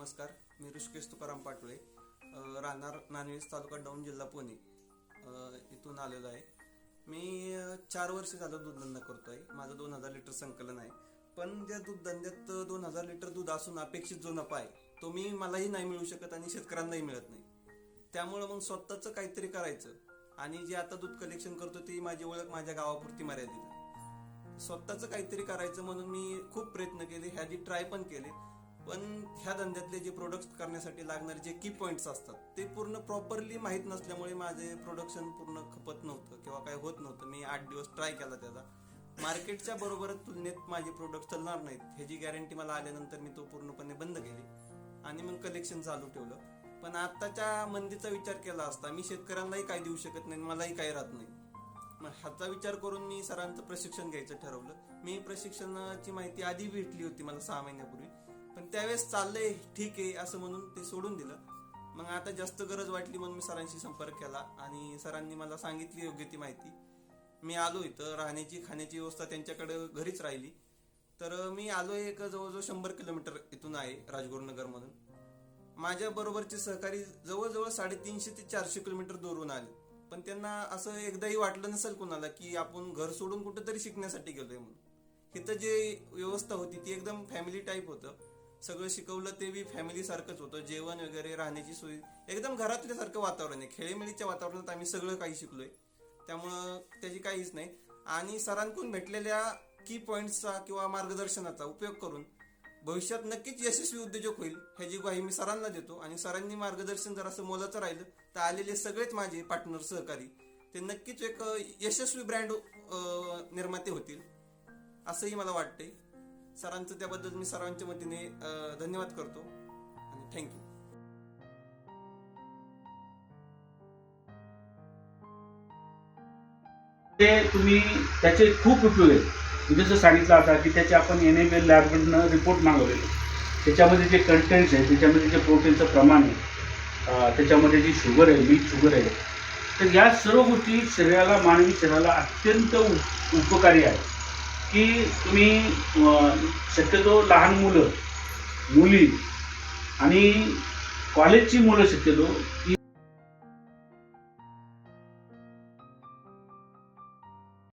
नमस्कार मी ऋषिकेश तुकाराम पाटोळे राहणार नानवेज तालुका डाऊन जिल्हा पुणे. इथून आलेलो आहे. मी चार वर्ष झालं दूध धंदा करतोय. माझं दोन हजार लिटर संकलन आहे. पण त्या दूध धंद्यात दोन हजार लिटर दूध असून अपेक्षित जो नफा आहे तो मी मलाही नाही मिळू शकत आणि शेतकऱ्यांनाही मिळत नाही. त्यामुळं मग स्वतःचं काहीतरी करायचं आणि जे आता दूध कलेक्शन करतो ती माझी ओळख माझ्या गावापुरती मर्यादित आहे. स्वतःचं काहीतरी करायचं म्हणून मी खूप प्रयत्न केले ह्याची ट्राय पण केले. पण ह्या धंद्यातले जे प्रोडक्ट करण्यासाठी लागणारे जे की पॉइंट्स असतात ते पूर्ण प्रॉपरली माहीत नसल्यामुळे माझे प्रोडक्शन पूर्ण खपत नव्हतं किंवा काय होत नव्हतं. मी आठ दिवस ट्राय केला त्याचा. मार्केटच्या बरोबर तुलनेत माझे प्रोडक्ट चालणार नाहीत. ह्याची गॅरंटी मला आल्यानंतर मी तो पूर्णपणे बंद केली आणि मग कलेक्शन चालू ठेवलं. पण आताच्या मंदीचा विचार केला असता मी शेतकऱ्यांनाही काय देऊ शकत नाही मलाही काही राहत नाही. मग ह्याचा विचार करून मी सरांचं प्रशिक्षण घ्यायचं ठरवलं. मी प्रशिक्षणाची माहिती आधी भेटली होती मला सहा महिन्यापूर्वी. पण त्यावेळेस चाललंय ठीक आहे असं म्हणून ते सोडून दिलं. मग आता जास्त गरज वाटली म्हणून मी सरांशी संपर्क केला आणि सरांनी मला सांगितली योग्य ती माहिती. मी आलो इथं राहण्याची खाण्याची व्यवस्था त्यांच्याकडे घरीच राहिली. तर मी आलो एक जवळजवळ शंभर किलोमीटर इथून आहे राजगुरुनगरमधून माझ्या बरोबरचे सहकारी जवळजवळ साडेतीनशे ते चारशे किलोमीटर दूरून आले. पण त्यांना असं एकदाही वाटलं नसेल कोणाला की आपण घर सोडून कुठेतरी शिकण्यासाठी गेलोय म्हणून. इथं जे व्यवस्था होती ती एकदम फॅमिली टाईप होतं. सगळं शिकवलं ते बी फॅमिली सारखंच होतं. जेवण वगैरे राहण्याची सोय. एकदम घरातल्यासारखं वातावरण आहे. खेळीमेळीच्या वातावरणात आम्ही सगळं काही शिकलोय. त्यामुळं त्याची काहीच नाही. आणि सरांकडून भेटलेल्या की पॉईंट्सचा किंवा मार्गदर्शनाचा उपयोग करून भविष्यात नक्कीच यशस्वी उद्योजक होईल ह्याची ग्वाही मी सरांना देतो. आणि सरांनी मार्गदर्शन जर असं मोलाचं राहिलं तर आलेले सगळेच माझे पार्टनर सहकारी ते नक्कीच एक यशस्वी ब्रँड निर्माते होतील. असंही मला वाटतंय. सरांचं त्याबद्दल मी सर्वांच्या वतीने धन्यवाद करतो आणि थँक्यू ते तुम्ही त्याचे खूप उपयोग आहेत. मी जसं सांगितलं आता की त्याचे आपण एन एम एल लॅबकडनं रिपोर्ट मागवलेले. त्याच्यामध्ये जे कंटेंट्स आहे त्याच्यामध्ये जे प्रोटीनचं प्रमाण आहे त्याच्यामध्ये जी शुगर आहे मिल्क शुगर आहे तर या सर्व गोष्टी शरीराला मानवी शरीराला अत्यंत उपकारी आहे की तुम्ही अं, शक्यतो लहान मुलं मुली आणि कॉलेजची मुलं शक्यतो